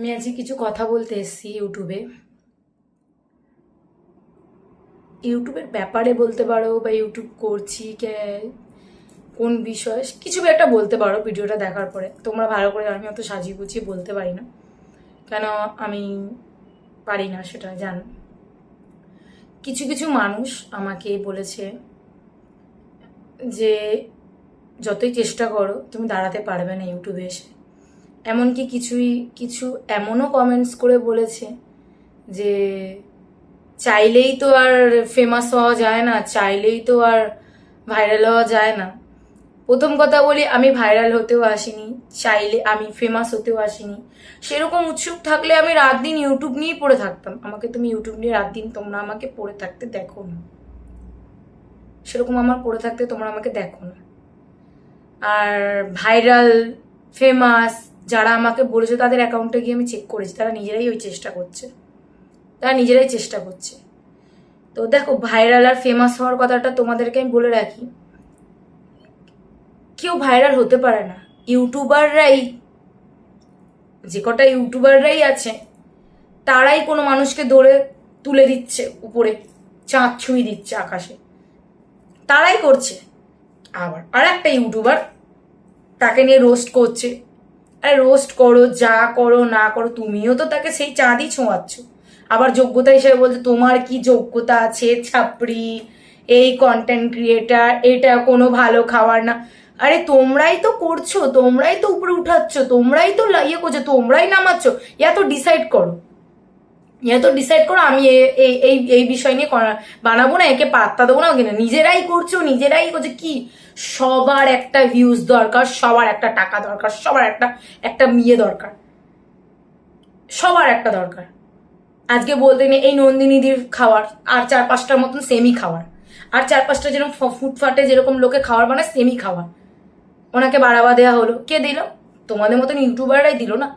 আমি আজকে কিছু কথা বলতে এসেছি ইউটিউবে। ইউটিউবের ব্যাপারে বলতে পারো বা ইউটিউব করছি কে, কোন বিষয়, কিছু একটা বলতে পারো ভিডিওটা দেখার পরে। তোমরা ভালো করে আমি অত সাজিয়ে গুছিয়ে বলতে পারি না। কেন আমি পারি না সেটা জানো। কিছু কিছু মানুষ আমাকে বলেছে যে, যতই চেষ্টা করো, তুমি দাঁড়াতে পারবে না ইউটিউবে এসে। এমনকি কিছুই, কিছু এমনও কমেন্টস করে বলেছে যে চাইলেই তো আর ফেমাস হওয়া যায় না, চাইলেই তো আর ভাইরাল হওয়া যায় না। প্রথম কথা বলি, আমি ভাইরাল হতেও আসিনি, চাইলে আমি ফেমাস হতেও আসিনি। সেরকম উৎসুক থাকলে আমি রাত দিন ইউটিউব নিয়েই পড়ে থাকতাম। আমাকে তুমি ইউটিউব নিয়ে রাত দিন তোমরা আমাকে পড়ে থাকতে দেখো না। সেরকম আমার পড়ে থাকতে তোমরা আমাকে দেখো না। আর ভাইরাল ফেমাস যারা আমাকে বলেছে তাদের অ্যাকাউন্টে গিয়ে আমি চেক করেছি, তারা নিজেরাই ওই চেষ্টা করছে। তারা নিজেরাই চেষ্টা করছে। তো দেখো ভাইরাল আর ফেমাস হওয়ার কথাটা তোমাদেরকে আমি বলে রাখি। কেউ ভাইরাল হতে পারে না। ইউটিউবাররাই যে কটা ইউটিউবাররাই আছে, তারাই কোনো মানুষকে দৌড়ে তুলে দিচ্ছে, উপরে চাঁদ ছুঁই দিচ্ছে আকাশে। তারাই করছে। আবার আর একটা ইউটিউবার তাকে নিয়ে রোস্ট করছে। আরে রোস্ট করো, যা করো, না করো, তুমিও তো তাকে সেই চাঁদই ছোঁয়াচ্ছ। আবার যোগ্যতা হিসেবে বলছে, তোমার কি যোগ্যতা আছে, ছাপড়ি? এই কন্টেন্ট ক্রিয়েটার এটা কোনো ভালো খাবার না। আরে তোমরাই তো করছ, তোমরাই তো উপরে উঠাচ্ছ, তোমরাই তো ইয়ে করছ, তোমরাই নামাচ্ছ, ইয়া তো ডিসাইড করো। তো ডিসাইড করো, আমি এই এই এই বিষয় নিয়ে বানাবো না, একে পাত্তা দেবো না কিনা নিজেরাই করছ নিজেরাই করছ কি, সবার একটা ভিউজ দরকার, সবার একটা টাকা দরকার, সবার একটা একটা ইয়ে দরকার। সবার একটা দরকার। আজকে বলতে নেই, এই নন্দিনীদির খাওয়ার, আর চার পাঁচটার মতন সেমি খাওয়ার। আর চার পাঁচটা যেরকম ফুটফাটে যেরকম লোকে খাওয়ার বানায় সেমি খাওয়ার। ওনাকে বাড়াবা দেওয়া হলো। কে দিল? তোমাদের মতন ইউটিউবাররাই দিল না।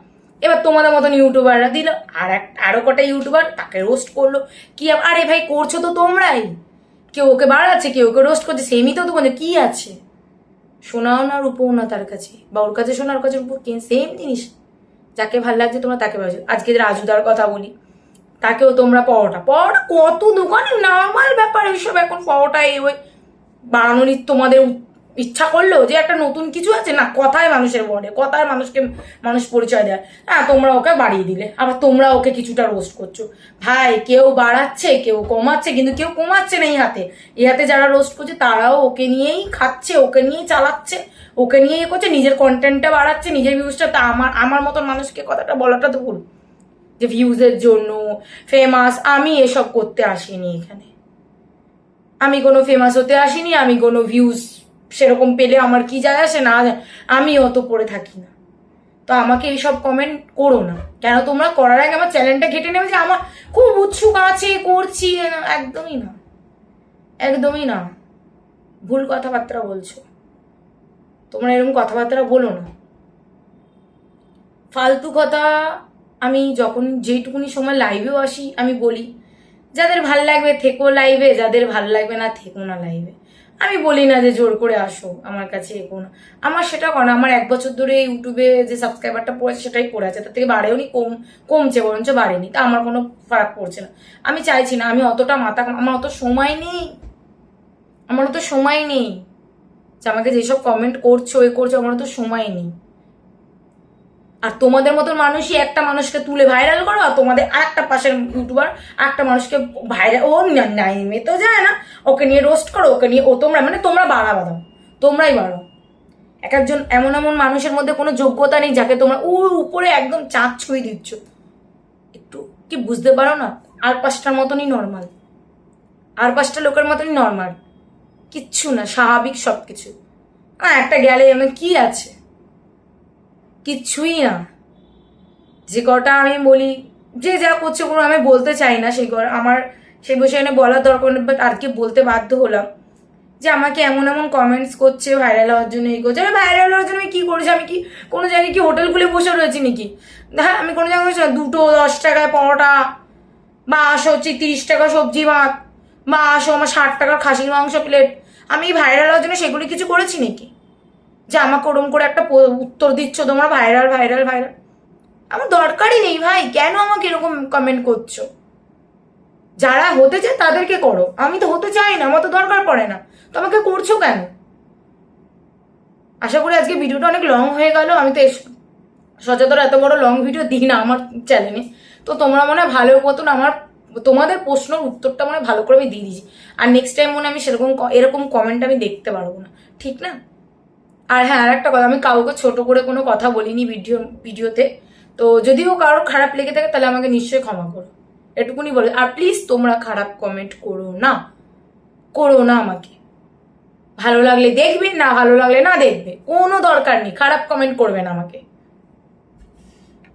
এবার তোমাদের মতন ইউটিউবাররা দিল। আর এক আরও কটা ইউটিউবার তাকে রোস্ট করল। কি আরে ভাই, করছ তো তোমরাই। কেউ ওকে বাড়াচ্ছে, কেউ ওকে রোস্ট করছে সেমি তো তোমাদের। কি আছে? শোনাও না রূপও না তার কাছে। বা ওর কাছে শোনা ওর কাছে রূপো সেম জিনিস। যাকে ভালো লাগছে তোমরা তাকে ভালো আজকে রাজুদার কথা বলি। তাকেও তোমরা পরোটা। পরোটা কত দোকানে? নর্মাল ব্যাপার এইসব। এখন পরোটা এই ওই বানানোর ই- তোমাদের ইচ্ছা করল যে একটা নতুন কিছু আছে না, কথায় মানুষের বলে, কথায় মানুষকে মানুষ পরিচয় দেয়। হ্যাঁ তোমরা ওকে বাড়িয়ে দিলে, আবার তোমরা ওকে কিছুটা রোস্ট করছ। ভাই, কেউ বাড়াচ্ছে, কেউ কমাচ্ছে, কিন্তু কেউ কমাচ্ছে না এই হাতে। এই হাতে যারা রোস্ট করছে, তারাও ওকে নিয়েই খাচ্ছে, ওকে নিয়েই চালাচ্ছে, ওকে নিয়েই করছে। নিজের কন্টেন্টটা বাড়াচ্ছে, নিজের ভিউজটা তা আমার আমার মতন মানুষকে কথাটা বলাটা তো ভুল। যে ভিউজের জন্য ফেমাস আমি এসব করতে আসিনি এখানে। আমি কোনো ফেমাস হতে আসিনি, আমি কোনো ভিউজ সেরকম পেলে আমার কি যায় আসে না আমি অত পড়ে থাকি না। তো আমাকে এইসব কমেন্ট করো না। কেন তোমরা করার আগে আমার চ্যানেলটা ঘেটে নেবে যে আমার খুব উৎসুক আছে, করছি একদমই না। একদমই না। ভুল কথাবার্তা বলছো। তোমরা এরকম কথাবার্তা বলো না। ফালতু কথা আমি যখন যেইটুকুনি সময় লাইভেও আসি, আমি বলি, যাদের ভালো লাগবে থেকো লাইভে যাদের ভালো লাগবে না থেকো না লাইভে আমি বলি না যে জোর করে আসো আমার কাছে এগো না। আমার সেটা করা আমার এক বছর ধরে ইউটিউবে যে সাবস্ক্রাইবারটা পড়েছে সেটাই পড়ে আছে। তার থেকে বাড়েওনি কম কমছে, বরঞ্চ বাড়েনি। তা আমার কোনো ফারাক পড়ছে না। আমি চাইছি না, আমি অতটা মাথা আমার অত সময় নেই। আমার অত সময় নেই। যে আমাকে যেসব কমেন্ট করছ, এ করছ, আমার অত সময় নেই। আর তোমাদের মতন মানুষই একটা মানুষকে তুলে ভাইরাল করো আর তোমাদের একটা পাশের ইউটিউবার একটা মানুষকে ভাইরাল ও নাইমে তো যায় না। ওকে নিয়ে রোস্ট করো, ওকে নিয়ে ও তোমরা মানে তোমরা বাড়াবা দাও তোমরাই বাড়ো। এক একজন এমন এমন মানুষের মধ্যে কোনো যোগ্যতা নেই যাকে তোমরা ও উপরে একদম চাঁদ ছুঁয়ে দিচ্ছ। একটু কি বুঝতে পারো না? আর পাঁচটার মতনই নর্মাল আর পাঁচটা লোকের মতনই নর্মাল কিচ্ছু না, স্বাভাবিক সব কিছু একটা গেলে আমি কি আছে? কিচ্ছুই না। যে কটা আমি বলি, যে যা করছে কোনো আমি বলতে চাই না সেই আমার সেই বিষয়ে বলার দরকার নেই বাট আজকে বলতে বাধ্য হলাম। যে আমাকে এমন এমন কমেন্টস করছে ভাইরাল হওয়ার জন্য এই করছে। আমি ভাইরাল হওয়ার জন্য আমি কি করেছি? আমি কি কোনো জায়গায় কি হোটেল খুলে বসে রয়েছি নাকি? হ্যাঁ আমি কোনো জায়গায় দুটো দশ টাকায় পরোটা আসো হচ্ছে তিরিশ টাকা সবজি ভাত আসো আমার ষাট টাকার খাসির মাংস প্লেট আমি ভাইরাল হওয়ার জন্য সেগুলি কিছু করেছি নাকি? যে আমাকে ওরম করে একটা উত্তর দিচ্ছ তোমরা ভাইরাল ভাইরাল ভাইরাল আমার দরকারই নেই ভাই, কেন আমাকে এরকম কমেন্ট করছ? যারা হতে চায় তাদেরকে করো। আমি তো হতে চাই না, আমার তো দরকার পড়ে না। তো আমাকে করছ কেন? আশা করি আজকে ভিডিওটা অনেক লং হয়ে গেল। আমি তো সচরাচর এত বড় লং ভিডিও দিই না আমার চ্যানেলে তো তোমরা মনে হয় ভালো মতন আমার তোমাদের প্রশ্নের উত্তরটা মনে ভালো করে আমি দিয়ে দিয়েছি। আর নেক্সট টাইম মনে আমি সেরকম এরকম কমেন্ট আমি দেখতে পারব না। ঠিক না? আর হ্যাঁ আর একটা কথা, আমি কাউকে ছোট করে কোনো কথা বলিনি ভিডিও ভিডিওতে তো যদিও কারোর খারাপ লেগে থাকে, তাহলে আমাকে নিশ্চয়ই ক্ষমা করো। এটুকুনি বলে, আর প্লিজ তোমরা খারাপ কমেন্ট করো না। করো না আমাকে। ভালো লাগলে দেখবে, না ভালো লাগলে না দেখবে। কোনো দরকার নেই, খারাপ কমেন্ট করবে না আমাকে।